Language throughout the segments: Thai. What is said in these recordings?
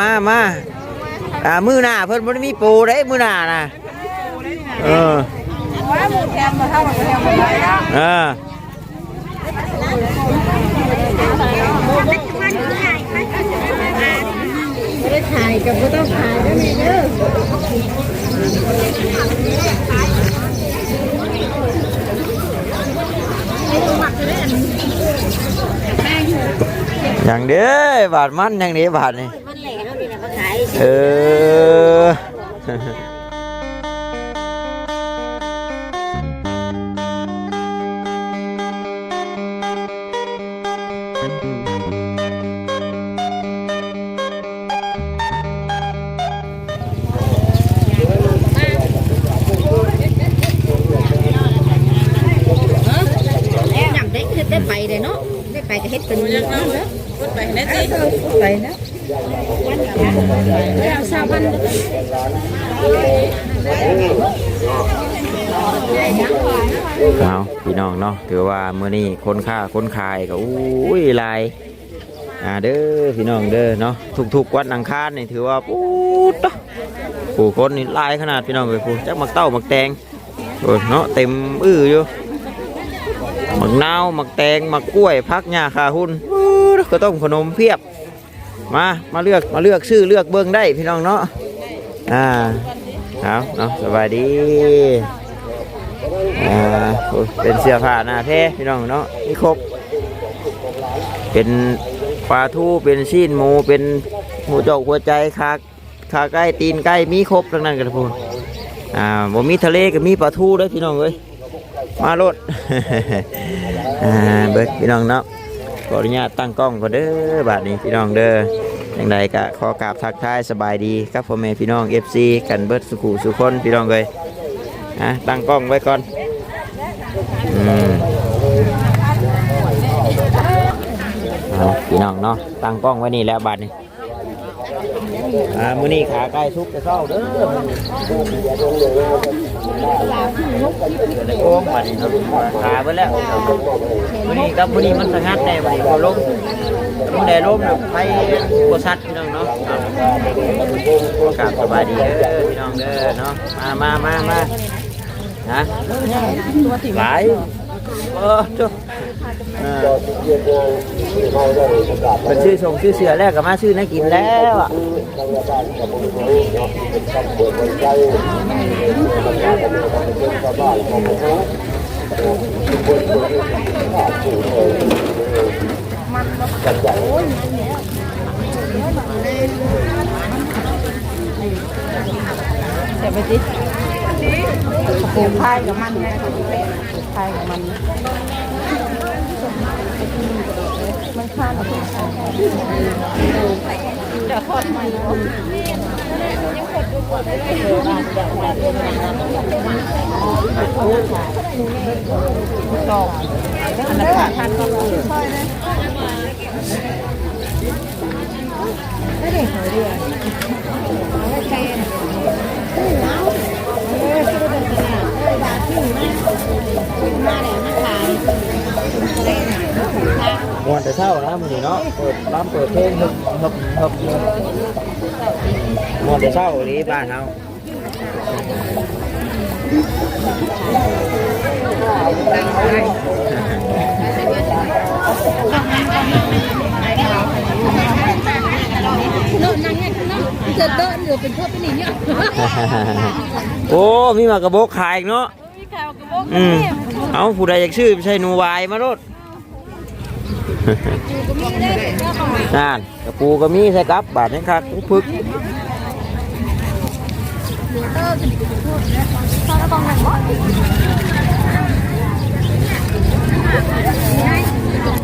มามาอ่ามือหน้าเพิ่นบ่ได้มีปูเด้มือหน้าน่ะเออว่าหมูแคมมาเท่ากับแคมมาได้แล้วเออไม่ได้ถ่ายกับก็ต้องถ่ายด้วยเด้ออย่างเด้บาทมันอย่างนี้บาทนี่ เขาขายเออหนังได้เฮ็ดได้ไปเลยเนาะได้ไปก็ เฮ็ดเป็นเนาะไปนะสิไปนะเอาพันเอาพี่น้องเนาะถือว่ามื้อนี้คนค้าคนขายก็อุ้ยลายอ่าเด้อพี่น้องเด้อเนาะทุกๆวันอังคารนี่ถือว่าปู๊ดเนาะผู้คนนี่ลายขนาดพี่น้องเอ้ยผู้จักมักเต้ามักแตงโอ้เนาะเต็มอื้ออยู่มักนาวมักแตงมักกล้วยพักหญ้าคาหุ่นก็ต้องขนมเพียบ มา มาเลือก มาเลือกชื่อเลือกเบิ่งได้พี่น้องเนาะ อ่าเอาเนาะสบายดี อ่าเป็นเสื้อผ้าหน้าแท้พี่น้องเนาะนี่ครบ เป็นปลาทูเป็นชีนหมู เป็นหมูจอกหัวใจขาขาไก่ตีนไก่มีครบทั้งนั้นกันพูนอ่าบ่มีทะเลก็มีปลาทูด้วยพี่น้องเอ้ยมาโลดอ่าเบิดพี่น้องเนาะ ออนุญาตตั้งกล้องก่อนเด้อบาดนี้พี่น้องเด้อยังไงก็ขอกราบทักทายสบายดีครับพ่อแม่พี่น้อง FC กันเบิดสุขุสุคนพี่น้องเลยอะตั้งกล้องไว้ก่อนอืมเอาพี่น้องเนาะตั้งกล้องไว้นี่แล้วบาดนี้ อ่ามื้อนี้ขาไก่ทุกจะเข้าเด้อโอ้บัดนี้เนขาไปแล้วมื้อนี้กับมื้อนี้มันสงัดแน่บัดนี้บ่ลงมื้อใดลมน่ะไปบ่ชัดพี่น้องเนาะเอากราบสบายดีเด้อพี่น้องเด้อเนาะมามามามานะหลายเออจุ๊ บเป็นชื่อชงชื่อเสือแรกกับมาชื่อนักกินแล้วอะเดี๋ยวไปจิปลูกพายกับมันนะพายกับมัน มันข้ามจะทอดมันดอกอันนั้นขาดทันก็คือไม่ได้หอยเดียวไม่ใช่เออคือเป็นขนาดเออบาทที่มามาแล้วมาขายเล่นถูกทาง มวนแต่เช้านะมื้อนี้เนาะเปิดร้านเปิดเพลงฮึบฮึบฮึบมวนแต่เช้านี้บ้านเฮาโน่นนั่งเนี่ยเนาะจะเดินอยู่เป็นพวกเป็นอย่เงี้ยโอ้มีหมากกระบอกขายอีกเนาะมีข่าวกระบอกอืมเอาผู้ใดอยากชื่อใช่หนูวายมาโลด ก็มีได้เจ้าของ นั่นกระปูก็มีใช่ครับบาทนี้ครับพึกเตอร์จะมีกระบอกเนี่ยตอนกระบอกไหนวะ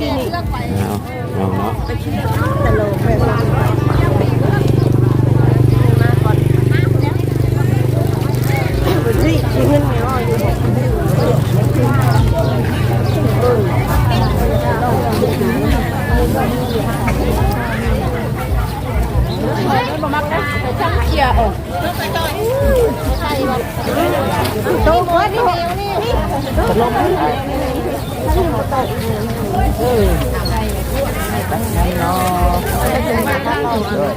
ที่นี่เลือกไปเอาเอาเนาะ ตลกแบบว่าที่ที่เงินไม่รออยู่บ่มักนะช่างเกี ยร์ออกโตหัวนี่นี่นี่ไงเนาะโดย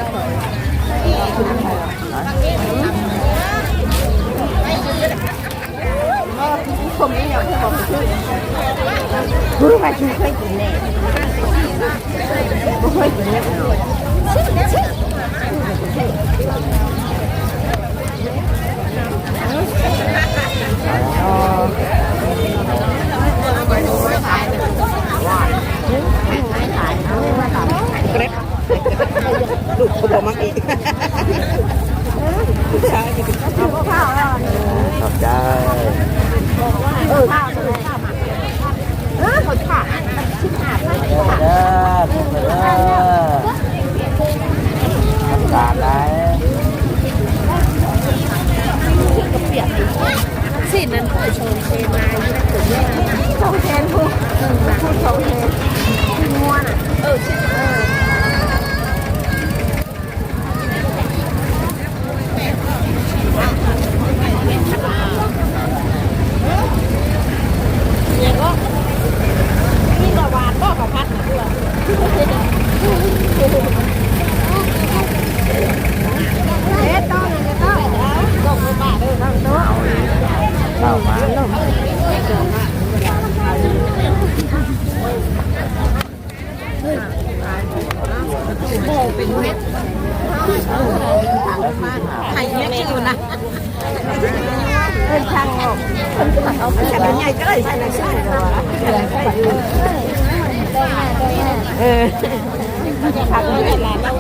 ผมไม่อยากจะบอกคือรู้ว่าคือเคยกินแน่ไม่เคยกินแน่ ลูกเขาบอกมักอีกขอบใจเออข้าวเลยข้าวมาเออคนขาดชิ้นหาดเด้อเด้อ ตาได้สินั้นเคยชมเชนมาอยู่ในตึกเนี่ยชมเชนพูดพูดชมเชนที่ม้วนอะเออชิ้นเออเนี่ยก็นี่กหวานก็กับพัดนะด้วยเอ๊ะต้องเลยต้องต้องไปบ้านเลยต้องต้อง เข้ามา ไข่เล็กอยู่นะเป็นช่างออกเอาไปแต่ใหญ่ก็เลยใส่ในช่างเออผักนี่หลานเรา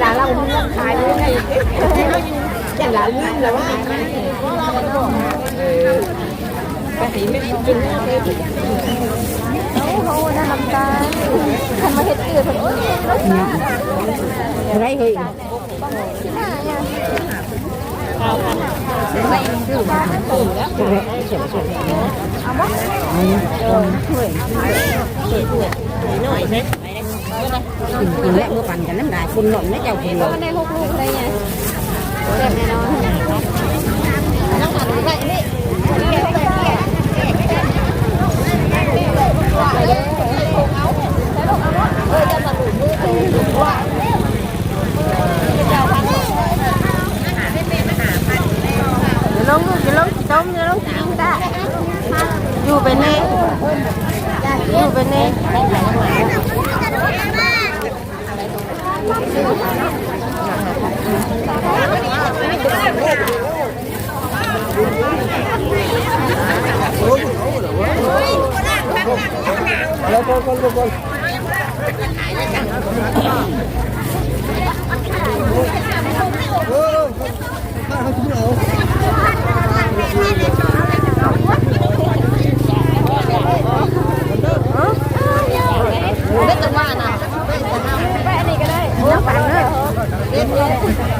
หลานเราเรื่องขายด้วยไง แต่หลานลืมแล้วว่าไปไหนไม่กินโอ้โหน่าลำตาทำมาเห็ดเกลือคนอื่นอะไรเฮ้ยกินและเมื่อปันกันน้ำลายคุณหล่นนะเจ้าคุณหล่นในหกลูกเลยไงเจ็บแน่นอนน้องหันไปนี่อย่าลงอย่าลงต้มอย่าลงกินได้ อยู่เป็นนี่อยู่เป็นนี่ ไม่ต้องว่านะแปะนี่ก็ได้น้ำปั่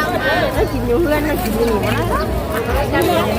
นเลยกินอยู่เพื่อนกินอยู่นะ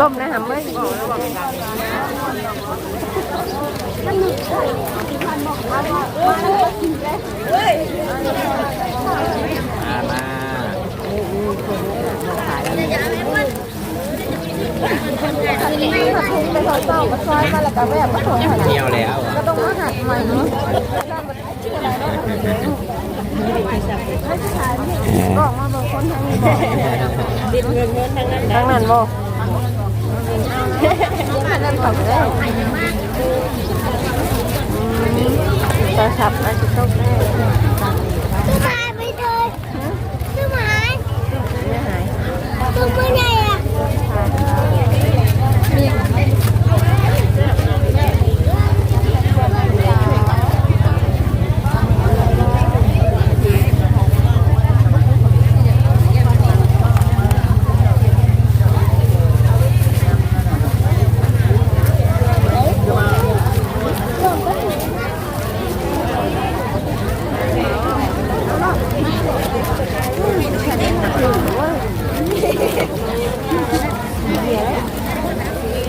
บ่มนะฮะไม่บอกแล้วบอกกันมามาไปซอยเจ้าก็ซอยมาแล้วก็แบบก็ถอยหลังเที่ยวแล้วก็ต้องมาหัดใหม่เนาะบอกมาบอกคนทางนี้บอกดินทางนั้นทางนั้นบอก ทางนั้นเขาได้จะขับอาจจะตกแน่หายไปเลยคือหายไม่หายคือเมื่อไงอะ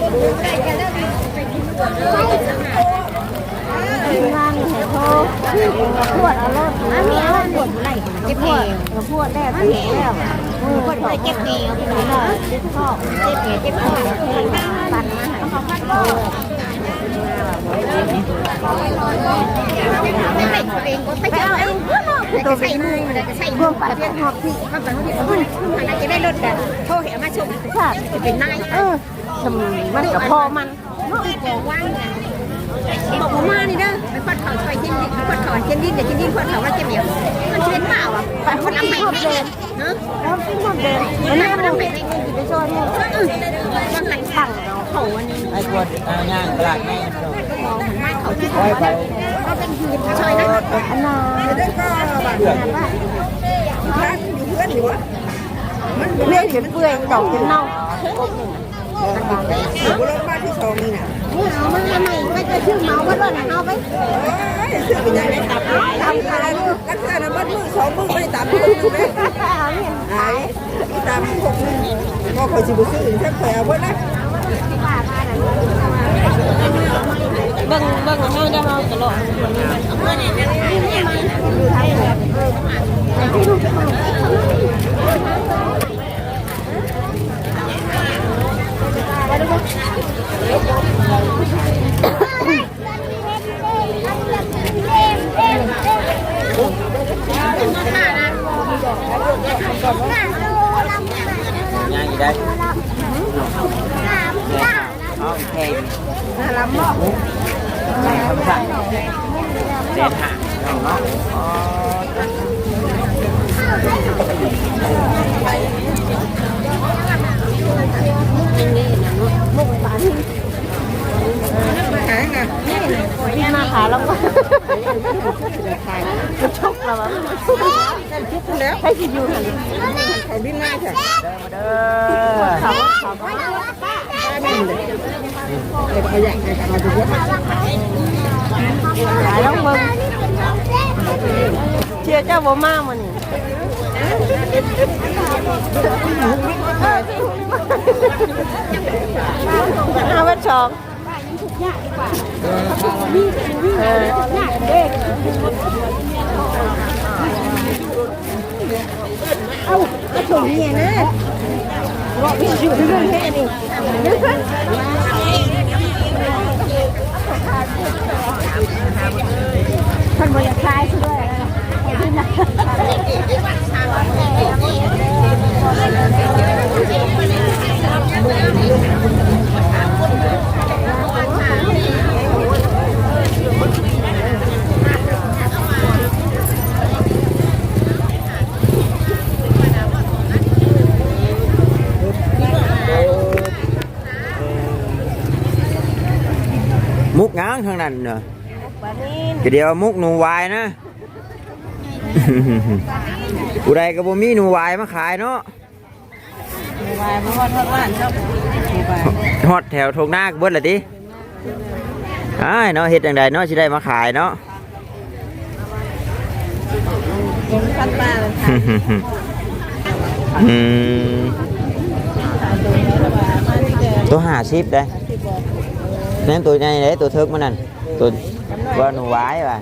งานเห็นโทรปวดเอารถอันนี้เอาปวดไหล่เจ็บเอวปวดแรกที่แล้วปวดเจ็บเอวเจ็บข้อเจ็บเอวเจ็บข้อตันมาหาเขาพัดโลไม่เป็นตัวเองก็ไปเจอเองตัวใส่มือใส่มือไปเพื่อนหอบที่ข้างหลังเขาที่เขาทางจะได้รถแต่โทรเห็นมาชมจะเป็นนายเออ มันกับพ่อมันบอกว่างบอกว่ามานี่เด้อไปขอดเขาช่วยเช่นดิขอดเขาเช่นดินเดี๋ยวเช่นดินขอดเขาว่าเจ็บเดียวมันเช่นเปล่าอะไปคนละไม่เดินเนาะแล้วปิ้งหมดเดินมันไม่มันไม่ได้ไปช่วยเนี่ยมันหลังสั่งเราเขาวันนี้ไอ้กวดอ่าย่างตลาดแม่ไม่เขาที่ไปไปเขาเป็นหืนช่วยนะอันนั้นเพื่อนเรื่องเห็นเปื่อยดอกเห็นเน่า บุรุษบ้านที่สองนี่น่ะนี่เอามาใหม่ไม่จะชื่อเมาว่าด้วยนะเอาไปเสื้อเป็นยังไงตับตามขายรักษาน้ำมันมือสองมือไม่ตามมือหนึ่งเลยหายตามหกหนึ่ก็คอยสิบุซื้อแค่คอยเอาไว้นะเบิ่งเบิ่งให้ได้เมาตลอด ย่างอีกได้เอาแข่งน่ารั มากแข่งคำสั่งเดินหางเนาะมุกตาที่หางนะที่มาขาแล้วก็แล้วใครสิอยู่หันเขาบินมาจ้ะเด้อเด็กเขายากให้เขาดูว่าหลายต้องเบิ่งเชื่อเจ้าบ่มามัน เอาไว้ชองเออเอาก็ชงเนี่ยนะบอพี่อยู่เรื่องแค่นี้คนบริคลายช่วย มุกง้างทางนั้นเนาะปานี้ก็เดียวมุกหนูวายนะ ผู้ใดก็บ่มีหนูวายมาขายเนาะวายเพราะว่าทอดบ้านชอบวายฮอดแถวทงนาก็เบิดละติอ้ายเนาะเฮ็ดจังไดเนาะสิได้มาขายเนาะคนพันบ้านอืมตัวหาชิปได้นั่นตัวใหญ่เลยตัวเทิกมันนั่นตัวว่าหนูไว้ว่ะ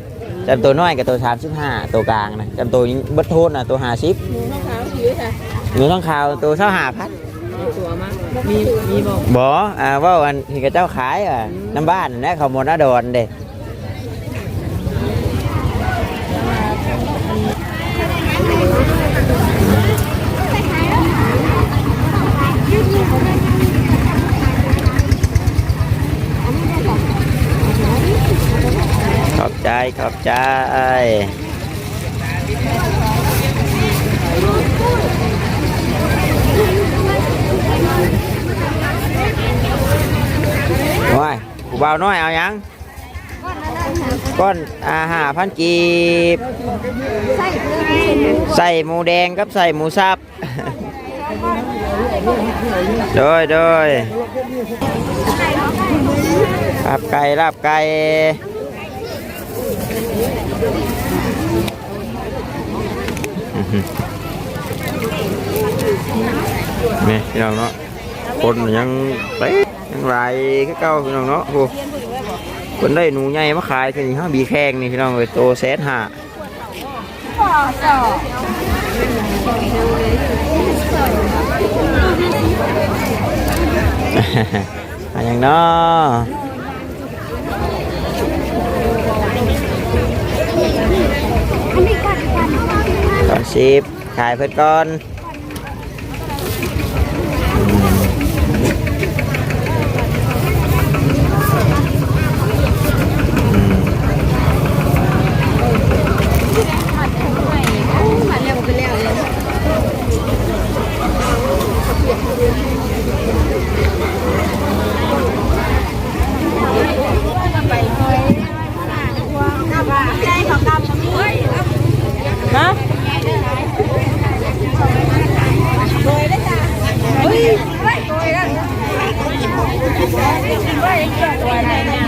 จำตัวน้อยกับตัวสามสิบห้าตัวกลางนะจำตัวบัดโทษนะตัวหาชิปหนูต้องขาวผิวค่ะหนูต้องข่าวตัวเช่าหาพัดตัวมากมีมีบอกบออ่าว่าอันที่กับเจ้าขายอะน้ำบ้านนะเขาหมดหน้าดอนเด็ ใจขอบใจว้ายกูเบาน้อยเอายังก้อนอาหารพันกีบ ใส่หมูแดงกับใส่หมูสับโดยโดยลาบไก่ลาบไก่ อื้อหือนี่พี่น้องเนาะคนยังเป๊ะยังไรก็เก่าพี่น้องเนาะโอ้คนได้หนูใหญ่มาขายกันห้าบีแข้งนี่พี่น้องเลยโตแสิบขายเพื่อนก่อน ฮะ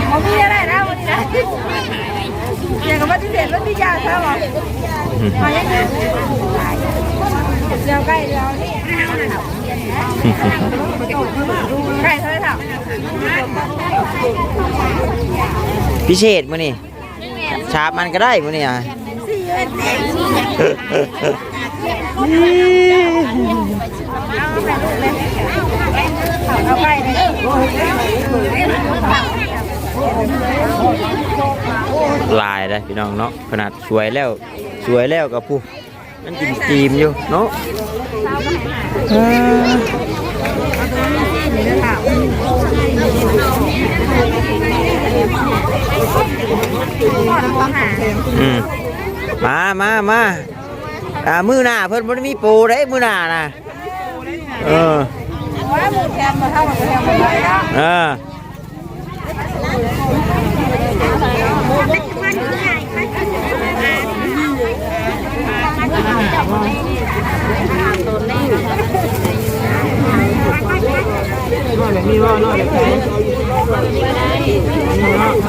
เขามีอะไรนะวันนี้นะอย่างกับว่าที่เด็ดแล้วที่ยาใช่ไหมมาอย่างนี้ เดี๋ยวใกล้เดียวนี่ใกล้เท่าไหร่ครับพิเศษมื้อนี่ชาบมันก็ได้มื้อนี่อะเอาไปเลยลายได้พี่น้องเนาะขนาดสวยแล้ว สวยแล้วกับผู้ นั่นกินจีมอยู่เนาะอืมมามามาอ่ามือหน้าเพิ่นบ่ได้มีปูได้มือหน้าน่ะเออว่าห มูแคมมาเท่ากับแคมมาได้แล้ว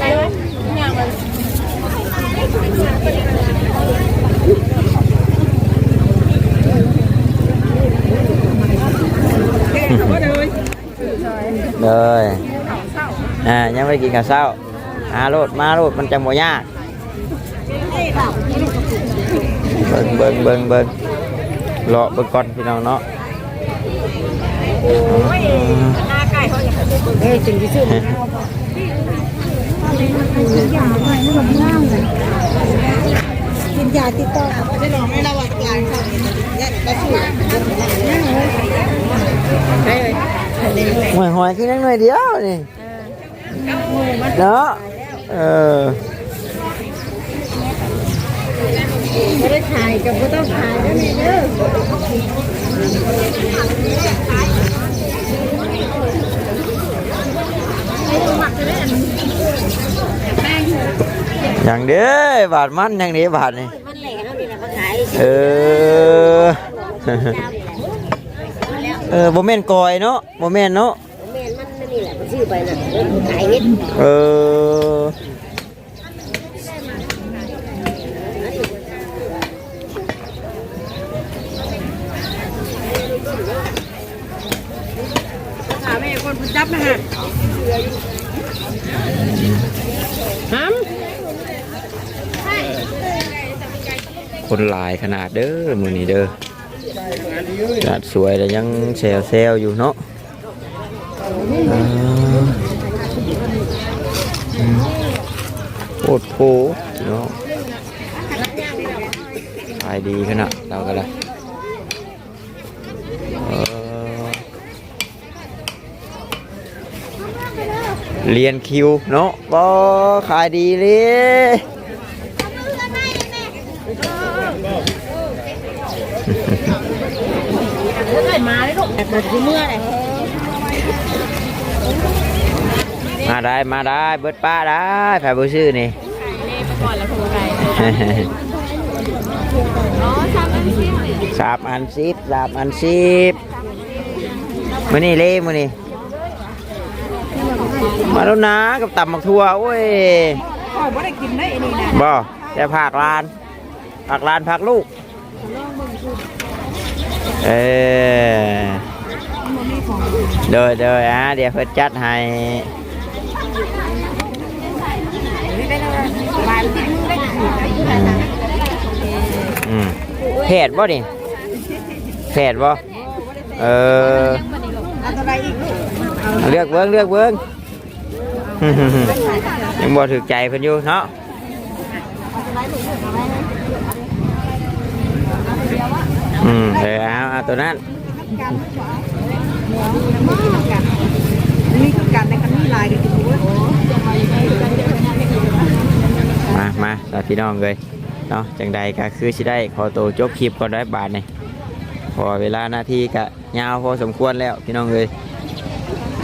เออ เลยอ่ายังไม่ได้กินข้าวเช้าหาโลดมาโลดมันจังบ่ยากเบิ่งเบิ่งเบิ่งเบิ่งรอเบิ่งก่อนพี่น้องเนาะเอ้ยจึงที่สุด กินยาติดต่อไม่ลองไม่ระวังกลางค่ะเนี่ยก็ช่วยหอยหอยขึ้นนิดหน่อยเดียวนี่เนาะเออไม่ได้ขายกับก็ต้องขายแล้วนี่เด้ออย่างเด้อบาทมัน อย่างนี้บาทนี่มันแหล่เท่านี้แหละเขาขายเออเออบ่แม่นกอยเนาะบ่แม่นเนาะแม่นมันนี่แหละมันชื่อไปน่ะมันขายเฮ็ดเออถามแม่คนจับนะฮะ คนหลายขนาดเด้อมือนี้เด้อขนาดสวยแต่ยังแซวแซวๆอยู่เนาะเอออืมโคตรโผเนาะขายดีขนาดเราก็ละเออเรียนคิวเนาะบ่ขายดีเลย แต่มันคือเมื่อไหร่มาได้มาได้เบิดป้าได้แผ่บูชื่อนี่สามอันสิบสามอันสิบมือนี่เล่มือนี่มาแล้วนะกับตำบักทั่วโอ้ยพ่อไม่ได้กินได้นี่นะบ่แต่ผักลานผักลานผักลูก เออเดยเดยอะเดี๋ยวเพิ่นจัดให้อืมแผดบ่นี่แผดบ่เออเอาตัวใดอีกลูก เลื อกเบิ้งเลือกเฮ้ยเอาะอืมเอาเอาตัวนั้นนี่คือการในกันนี่ลายกันดูว้ยมามาสาพี่น้องเลยเนาะจังใดก็คือสิได้ขอตัวจบคลิปก่อนได้บาทนี่พอเวลาหน้าที่ก็ยาวพอสมควรแล้วพี่น้องเลย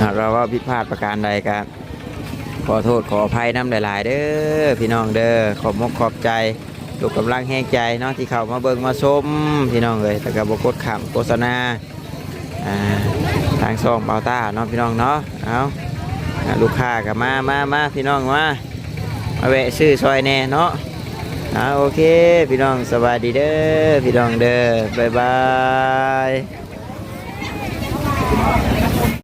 หากเราว่าผิดพลาดประการใดก็ขอโทษขออภัยน้ำหลาย ๆ เด้อพี่น้องเด้อขอบมกขอบใจ ถูกกำลังแห้งใจเนาะที่เข้ามาเบิ่งมาชมพี่น้องเลยแต่ก็บกดขำโฆษณาอ่าทางซองเบาต้าเนาะพี่น้องเนาะเอาอ่าลูกค้ากับมามามาพี่น้องมามาแวะซื้อซอยแน่เนาะอ่าโอเค พี่น้องสบายดีเด้อพี่น้องเด้อบ๊ายบาย